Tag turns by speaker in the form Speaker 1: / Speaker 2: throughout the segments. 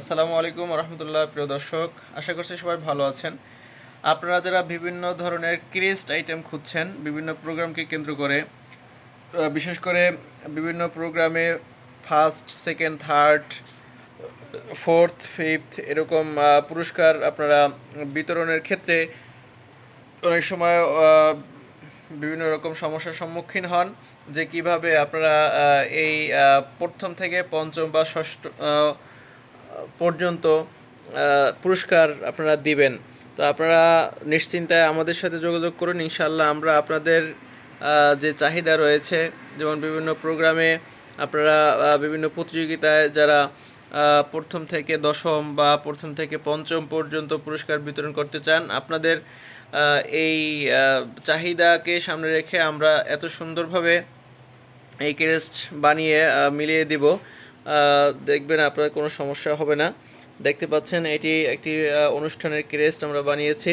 Speaker 1: আসসালামু আলাইকুম রহমতুল্লাহ, প্রিয় দর্শক। আশা করছি সবাই ভালো আছেন। আপনারা যারা বিভিন্ন ধরনের ক্রেস্ট আইটেম খুঁজছেন, বিভিন্ন প্রোগ্রামকে কেন্দ্র করে বিশেষ করে বিভিন্ন প্রোগ্রামে first second third fourth fifth এরকম পুরস্কার আপনারা বিতরণের ক্ষেত্রে অনেক সময় বিভিন্ন রকম সমস্যার সম্মুখীন হন, যে কীভাবে আপনারা এই প্রথম থেকে পঞ্চম বা ষষ্ঠ পর্যন্ত পুরস্কার আপনারা দিবেন। তো আপনারা নিশ্চিন্তায় আমাদের সাথে যোগাযোগ করুন। ইনশাল্লাহ আমরা আপনাদের যে চাহিদা রয়েছে, যেমন বিভিন্ন প্রোগ্রামে আপনারা বিভিন্ন প্রতিযোগিতায় যারা প্রথম থেকে দশম বা প্রথম থেকে পঞ্চম পর্যন্ত পুরস্কার বিতরণ করতে চান, আপনাদের এই চাহিদাকে সামনে রেখে আমরা এত সুন্দরভাবে এই ক্রেস্ট বানিয়ে মিলিয়ে দিব। দেখবেন আপনার কোনো সমস্যা হবে না। দেখতে পাচ্ছেন, এটি একটি অনুষ্ঠানের ক্রেস্ট আমরা বানিয়েছি।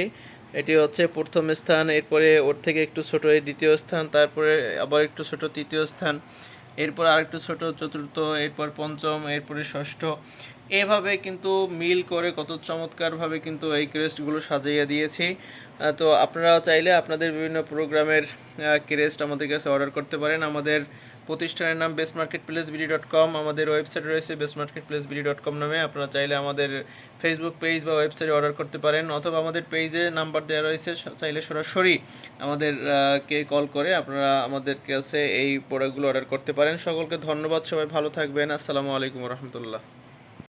Speaker 1: এটি হচ্ছে প্রথম স্থান, এরপরে ওর থেকে একটু ছোট এই দ্বিতীয় স্থান, তারপরে আবার একটু ছোট তৃতীয় স্থান, এরপর আরেকটু ছোট, চতুর্থ, এরপর পঞ্চম, এরপরে ষষ্ঠ। এভাবে কিন্তু মিল করে কত চমৎকারভাবে কিন্তু এই ক্রেস্টগুলো সাজিয়ে দিয়েছি। তো আপনারা চাইলে আপনাদের বিভিন্ন প্রোগ্রামের ক্রেস্ট আমাদের কাছে অর্ডার করতে পারেন। আমাদের প্রতিষ্ঠানের নাম best market place BD dot com আমাদের ওয়েবসাইট রয়েছে best market place BD dot com নামে। আপনারা চাইলে আমাদের ফেসবুক পেজ বা ওয়েবসাইটে অর্ডার করতে পারেন, অথবা আমাদের পেজে নাম্বার দেওয়া রয়েছে চাইলে সরাসরি আমাদের কে কল করে আপনারা আমাদের কাছে এই প্রোডাক্টগুলো অর্ডার করতে পারেন। সকলকে ধন্যবাদ, সবাই ভালো থাকবেন। আসসালামু আলাইকুম রহমতুল্লাহ।